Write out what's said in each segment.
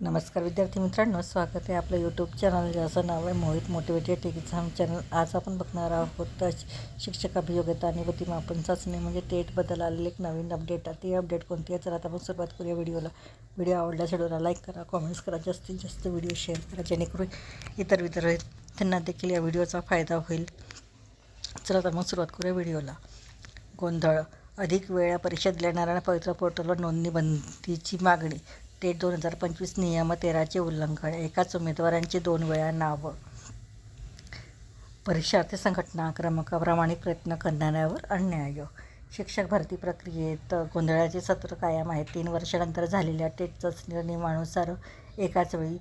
नमस्कार विद्यार्थी मित्रांनो स्वागत आहे आपलं यूट्यूब चॅनल ज्याचं नाव आहे मोहित मोटिवेटेड एक्झाम चॅनल आज आपण बघणार आहोत शिक्षक अभियोग्यता आणि बुद्धिमापन चाचणी. म्हणजे टेटबद्दल आलेले एक नवीन अपडेट आहे ती अपडेट कोणती आहे? तर आता आपण सुरुवात करूया व्हिडिओला व्हिडिओ आवडल्यास व्हिडिओला लाईक करा कॉमेंट्स करा जास्तीत जास्त व्हिडिओ शेअर करा जेणेकरून इतर विद्यार्थ्यांना देखील या व्हिडिओचा फायदा होईल. चला तर मग सुरुवात करूया व्हिडिओला गोंधळ. अधिक वेळा परीक्षा देणाऱ्या पवित्र पोर्टलवर नोंदणी बंदीची मागणी. टेट दोन हजार पंचवीस नियम तेराचे उल्लंघन. एकाच उमेदवारांची दोन वेळा नावं. परीक्षार्थी संघटना क्रमांकाप्रमाणे प्रयत्न करणाऱ्यावर अन्याय. शिक्षक भरती प्रक्रियेत गोंधळाचे सत्र कायम आहे तीन वर्षानंतर झालेल्या टेट चाचणी नियमानुसार एकाच वेळी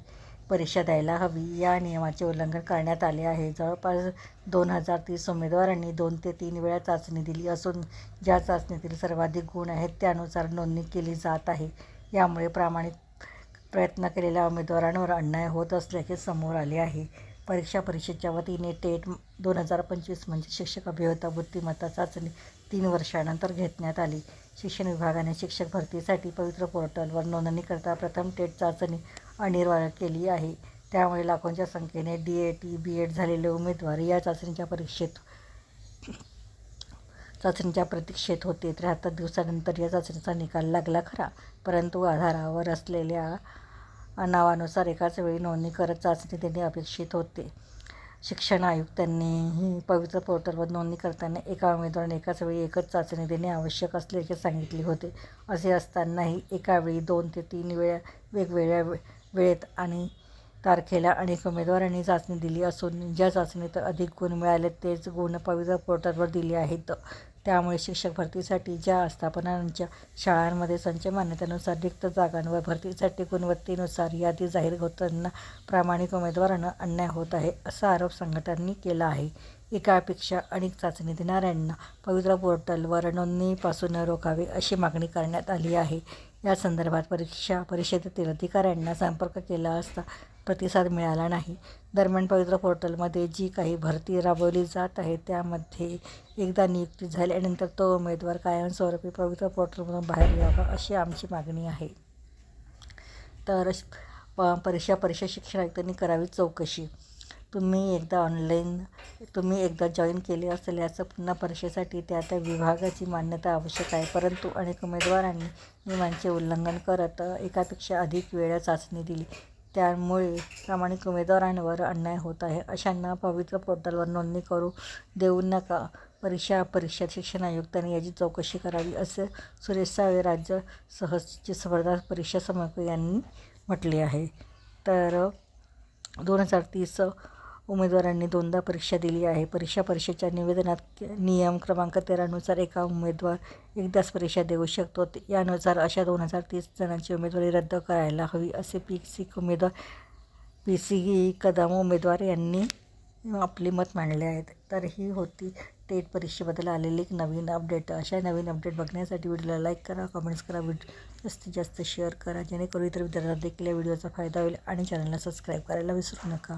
परीक्षा द्यायला हवी. या नियमाचे उल्लंघन करण्यात आले आहे. जवळपास दोन हजार तीस उमेदवारांनी दोन ते तीन वेळा चाचणी दिली असून ज्या चाचणीतील सर्वाधिक गुण आहेत त्यानुसार नोंदणी केली जात आहे. यामुळे प्रामाणिक प्रयत्न केलेल्या उमेदवारांवर अन्याय होत असल्याचे समोर आले आहे. परीक्षा परिषदेच्या वतीने टेट दोन हजार पंचवीस म्हणजे शिक्षक अभियंता बुद्धिमत्ता चाचणी तीन वर्षानंतर घेण्यात आली. शिक्षण विभागाने शिक्षक भरतीसाठी पवित्र पोर्टलवर नोंदणीकरता प्रथम टेट चाचणी अनिवार्य केली आहे. त्यामुळे लाखोंच्या संख्येने D A T B Ed झालेले उमेदवार या चाचणीच्या परीक्षेत चाचणीच्या प्रतीक्षेत होते. त्र्याहत्तर दिवसानंतर या चाचणीचा निकाल लागला खरा. परंतु आधारावर असलेल्या नावानुसार एकाच वेळी नोंदणी करत चाचणी देणे अपेक्षित होते. शिक्षण आयुक्तांनीही पवित्र पोर्टलवर नोंदणी करताना एका उमेदवाराने एकाच वेळी एकच चाचणी देणे आवश्यक असल्याचे सांगितले होते. असे असतानाही एकावेळी दोन ते तीन वेळा वेगवेगळ्या वेळेत आणि तारखेला अनेक उमेदवारांनी चाचणी दिली असून ज्या चाचणीत अधिक गुण मिळाले तेच गुण पवित्र पोर्टलवर दिले आहेत. त्यामुळे शिक्षक भरतीसाठी ज्या आस्थापनांच्या शाळांमध्ये संच मान्यतेनुसार रिक्त जागांवर भरतीसाठी गुणवत्तेनुसार यादी जाहीर होताना प्रामाणिक उमेदवारांना अन्याय होत आहे असा आरोप संघटनांनी केला आहे. एकापेक्षा अनेक चाचणी देणाऱ्यांना पवित्र पोर्टलवर नोंदणीपासून रोखावे अशी मागणी करण्यात आली आहे. या संदर्भात परीक्षा परिषदेतील अधिकाऱ्यांना संपर्क केला असता प्रतिसाद मिळाला नाही. दरम्यान पवित्र पोर्टलमध्ये जी काही भरती राबवली जात आहे त्यामध्ये एकदा नियुक्ती झाल्यानंतर तो उमेदवार कायमस्वरूपी पवित्र पोर्टलमधून बाहेर यावा अशी आमची मागणी आहे. तर परीक्षा परिषद शिक्षण आयुक्तांनी करावी चौकशी. तुम्ही एकदा ऑनलाईन तुम्ही एकदा जॉईन केले असेल याचं पुन्हा परीक्षेसाठी त्या त्या विभागाची मान्यता आवश्यक आहे. परंतु अनेक उमेदवारांनी नियमांचे उल्लंघन करत एकापेक्षा अधिक वेळा चाचणी दिली. त्यामुळे प्रामाणिक उमेदवारांवर अन्याय होत आहे. अशांना पवित्र पोर्टलवर नोंदणी करू देऊ नका. परीक्षा परीक्षा शिक्षण आयुक्तांनी याची चौकशी करावी असे सुरेश सावे राज्य सहजची स्पर्धा परीक्षा समक यांनी म्हटले आहे. तर दोन हजार तीस उमेदवारांनी दोनदा परीक्षा दिली आहे. परीक्षा परिषदेच्या निवेदनात नियम क्रमांक तेरानुसार एका उमेदवार एकदाच परीक्षा देऊ शकतो. यानुसार अशा दोन हजार तीस जणांची उमेदवारी रद्द करायला हवी असे पी सी उमेदवार पी सी कदम उमेदवार यांनी आपले मत मांडले आहेत. तर ही होती टेट परीक्षेबद्दल आलेली एक नवीन अपडेट. अशा नवीन अपडेट बघण्यासाठी व्हिडिओला लाईक करा कमेंट्स करा व्हिडिओ जास्तीत जास्त शेअर करा जेणेकरून इतर विद्यार्थ्यांना देखील या व्हिडिओचा फायदा होईल आणि चॅनलला सबस्क्राईब करायला विसरू नका.